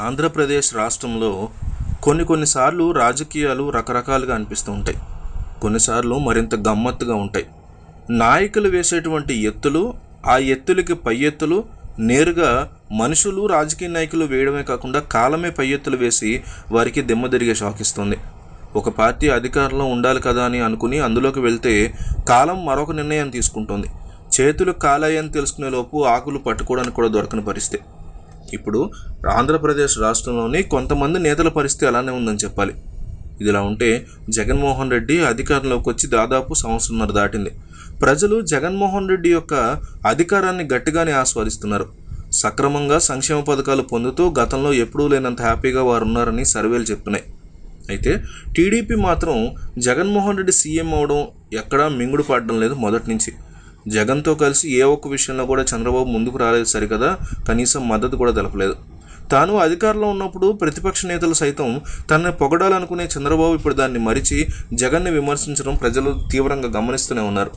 ఆంధ్రప్రదేశ్ రాష్ట్రంలో కొన్ని కొన్నిసార్లు రాజకీయాలు రకరకాలుగా అనిపిస్తూ ఉంటాయి. కొన్నిసార్లు మరింత గమ్మత్తుగా ఉంటాయి. నాయకులు వేసేటువంటి ఎత్తులు ఆ ఎత్తులకి పై ఎత్తులు నేరుగా మనుషులు రాజకీయ నాయకులు వేయడమే కాకుండా కాలమే పై ఎత్తులు వేసి వారికి దిమ్మ తిరిగే షాక్ ఇస్తుంది. ఒక పార్టీ అధికారంలో ఉండాలి కదా అని అనుకుని అందులోకి వెళ్తే కాలం మరొక నిర్ణయం తీసుకుంటుంది. చేతులు కాలాయని తెలుసుకునే లోపు ఆకులు పట్టుకోవడానికి కూడా దొరకని పరిస్థితి. ఇప్పుడు ఆంధ్రప్రదేశ్ రాష్ట్రంలోని కొంతమంది నేతల పరిస్థితి అలానే ఉందని చెప్పాలి. ఇదిలా ఉంటే జగన్మోహన్ రెడ్డి అధికారంలోకి వచ్చి దాదాపు సంవత్సరంన్నర దాటింది. ప్రజలు జగన్మోహన్ రెడ్డి యొక్క అధికారాన్ని గట్టిగానే ఆస్వాదిస్తున్నారు. సక్రమంగా సంక్షేమ పథకాలు పొందుతూ గతంలో ఎప్పుడూ లేనంత హ్యాపీగా వారు ఉన్నారని సర్వేలు చెప్తున్నాయి. అయితే టీడీపీ మాత్రం జగన్మోహన్ రెడ్డి సీఎం అవడం ఎక్కడా మింగుడు పడడం లేదు మొదటి నుంచి. జగన్తో కలిసి ఏ ఒక్క విషయంలో కూడా చంద్రబాబు ముందుకు రాలేదు సరికదా కనీసం మద్దతు కూడా తెలపలేదు. తాను అధికారంలో ఉన్నప్పుడు ప్రతిపక్ష నేతలు సైతం తనని పొగడాలనుకునే చంద్రబాబు ఇప్పుడు దాన్ని మరిచి జగన్ని విమర్శించడం ప్రజలు తీవ్రంగా గమనిస్తూనే ఉన్నారు.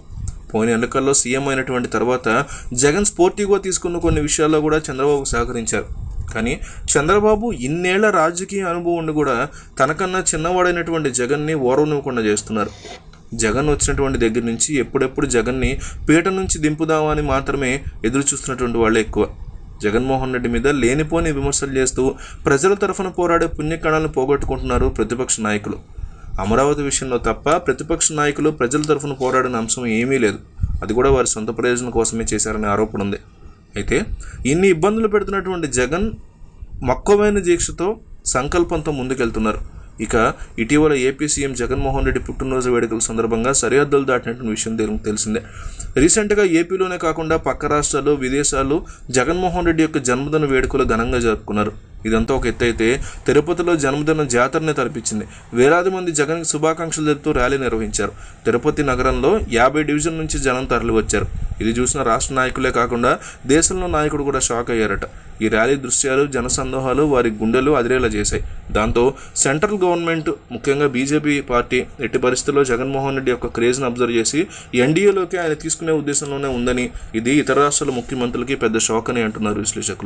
పోయిన ఎన్నికల్లో సీఎం అయినటువంటి తర్వాత జగన్ స్పోర్టివ్గా తీసుకున్న కొన్ని విషయాల్లో కూడా చంద్రబాబు సహకరించారు. కానీ చంద్రబాబు ఇన్నేళ్ళ రాజకీయ అనుభవం కూడా తనకన్నా చిన్నవాడైనటువంటి జగన్ని ఓరవనివ్వకుండా చేస్తున్నారు. జగన్ వచ్చినటువంటి దగ్గర నుంచి ఎప్పుడెప్పుడు జగన్ని పీట నుంచి దింపుదామని మాత్రమే ఎదురు చూస్తున్నటువంటి వాళ్ళే ఎక్కువ. జగన్మోహన్ రెడ్డి మీద లేనిపోని విమర్శలు చేస్తూ ప్రజల తరఫున పోరాడే పుణ్యకణాలను పోగొట్టుకుంటున్నారు ప్రతిపక్ష నాయకులు. అమరావతి విషయంలో తప్ప ప్రతిపక్ష నాయకులు ప్రజల తరఫున పోరాడిన అంశం ఏమీ లేదు. అది కూడా వారి సొంత ప్రయోజనం కోసమే చేశారనే ఆరోపణ ఉంది. అయితే ఇన్ని ఇబ్బందులు పెడుతున్నటువంటి జగన్ మక్కువైన దీక్షతో సంకల్పంతో ముందుకెళ్తున్నారు. ఇక ఇటీవల ఏపీ సీఎం జగన్మోహన్ రెడ్డి పుట్టినరోజు వేడుకల సందర్భంగా సరిహద్దులు దాటినటువంటి విషయం తెలు- తెలిసిందే. రీసెంట్గా ఏపీలోనే కాకుండా పక్క రాష్ట్రాలు విదేశాల్లో జగన్మోహన్ రెడ్డి యొక్క జన్మదిన వేడుకలు ఘనంగా జరుపుకున్నారు. ఇదంతా ఒక ఎత్తు అయితే తిరుపతిలో జన్మదిన జాతరనే తలపించింది. వేలాది మంది జగన్కి శుభాకాంక్షలు తెలుపుతూ ర్యాలీ నిర్వహించారు. తిరుపతి నగరంలో యాభై డివిజన్ నుంచి జనం తరలివచ్చారు. ఇది చూసిన రాష్ట్ర నాయకులే కాకుండా దేశంలో నాయకుడు కూడా షాక్ అయ్యారట. ఈ ర్యాలీ దృశ్యాలు జనసందోహాలు వారి గుండెలు అదిరేలా చేశాయి. దాంతో సెంట్రల్ గవర్నమెంట్ ముఖ్యంగా బీజేపీ పార్టీ ఎట్టి పరిస్థితుల్లో జగన్మోహన్ రెడ్డి యొక్క క్రేజ్ను అబ్జర్వ్ చేసి ఎన్డీఏలోకి ఆయన తీసుకునే ఉద్దేశంలోనే ఉందని ఇది ఇతర రాష్ట్రాల ముఖ్యమంత్రులకి పెద్ద షాక్ అని అంటున్నారు విశ్లేషకులు.